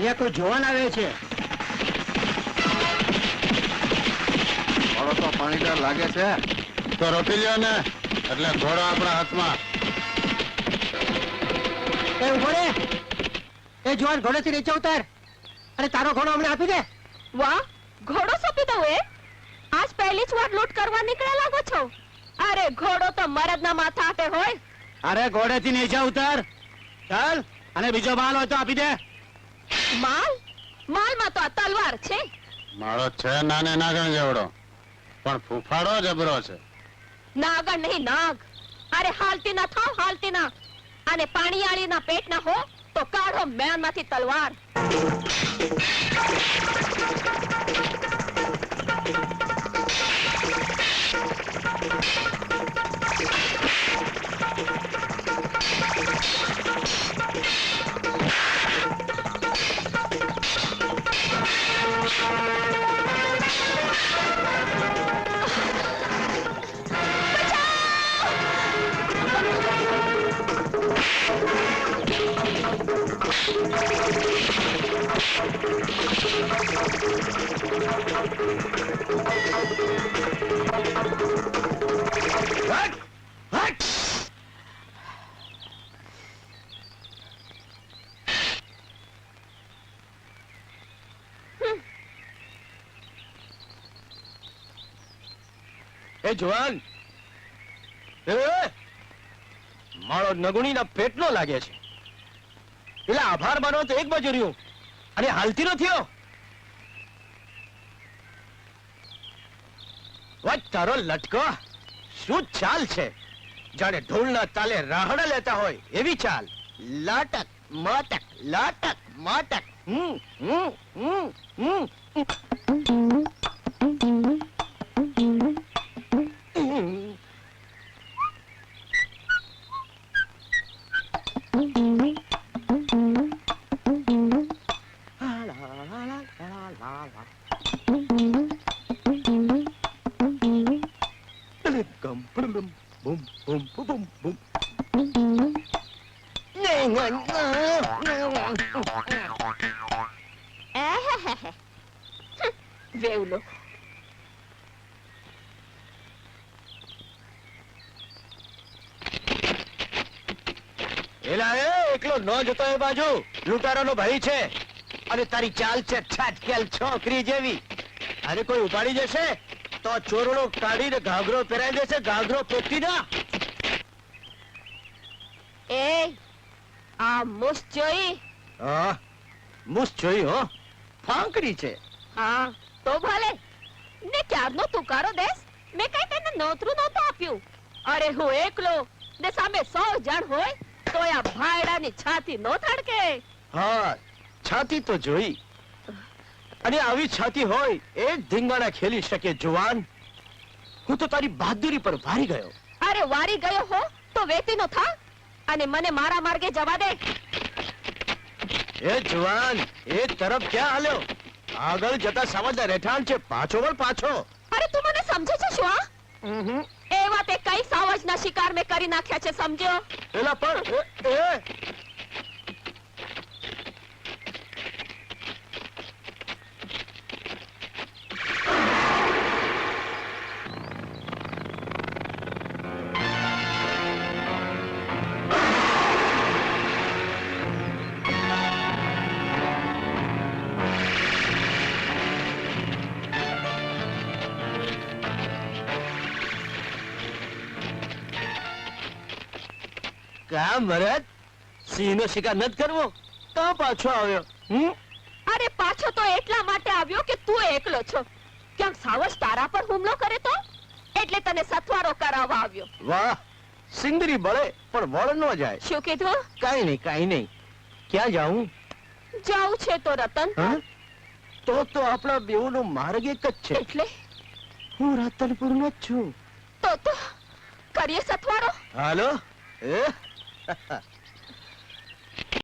અહીંયા કોઈ જોવાન આવે છે? ઘોડો તો પાણીદાર લાગે છે. તો રોકી લ્યો ને. એટલે ઘોડો આપણા હાથમાં. એ ઊભો રે. એ જુવાન ઘોડેથી નીચે ઉતાર. અને તારો ઘોડો અમને આપી દે. વાહ ઘોડો સોંપી દઉં એ આજ પહેલી જ વાર લૂંટ કરવા નીકળ્યા લાગો છો? અરે ઘોડો તો મરદના માથા આટે હોય. અરે ઘોડેથી નીચે ઉતાર. ચાલ અને બીજો માલ હોય તો આપી દે. માલ? માલમાં તો આ તલવાર છે. મારો છે નાને નાગણ જેવડો. પણ ફૂફાડો જબરો છે. નાગણ નહીં નાગ. અરે હાલતી ના થાવ હાલતી ના. અને પાણીયાળીના પેટના હો તો કાઢો મેણમાંથી તલવાર. એ જુવાન મારો નગુણીના પેટનો લાગે છે. એટલે આભાર માનો તો એક બાજુ રહ્યું. અને હાલતી નો થયો તારો લટકો શું ચાલ છે? જાણે ઢોલના તાલે રાહડા લેતા હોય એવી ચાલ. લાટક, માટક લાટક, માટક. હમ હમ હમ હમ. વેવલો એલા એ એકલો ન જતો એ બાજુ. લૂંટારાનો ભાઈ છે. અને તારી ચાલ છે છાટકેલ છોકરી જેવી. અરે કોઈ ઉપાડી જશે? તો ચોરડો કાઢીને ઘાઘરો પહેરાઈ દેશે ઘાઘરો પેટી ના. એ આ મુસ જોઈ? હા મુસ જોઈ હો. ફાંકડી છે. હા તો ભલે. ને ક્યારનો તુકારો દેશ? મેં કઈ તને નોતરું નહોતું આપ્યું. અરે હું એકલો ને સામે સો જણ હોય તો આ ભાયડાની છાતી નો થડકે હા છાતી તો જોઈ. અને આવી છાતી હોય એ જ ધીંગાણા ખેલી શકે જુવાન. હું તો તારી બહાદુરી પર વારી ગયો. અરે વારી ગયો હો? તો વેતીનો થા. અને મને મારા માર્ગે જવા દે. એ જુવાન એ તરફ ક્યાં હાલ્યો? આગળ જતા સમજદાર રહેઠાણ છે પાછો વળ પાછો. અરે તું મને સમજે છે શું આ એવા તે કઈ સાવજના શિકાર મેં કરી નાખ્યા છે સમજ્યો? એલા પણ એ, કા મરદ સિંહનો શિકાર નથી કરવો? તો પાછો આવ્યો? હમ? અરે પાછો તો એટલા માટે આવ્યો કે તું એકલો છો. ક્યાંક સાવસ તારા પર હુમલો કરે તો? એટલે તને સથવારો કરાવવા આવ્યો. વાહ સિંગરી બળે પણ વળ ન જાય. શું કીધું? કાઈ નહીં કાઈ નહીં. ક્યાં જાઉં? જાઉં છે તો રતન હા? તો તો આપણા બેઉનો માર્ગ એક જ છે. એટલે? હું રતનપુર નો જ છું. તો તો કરીએ સથવારો? હાલો એ? ハハハ。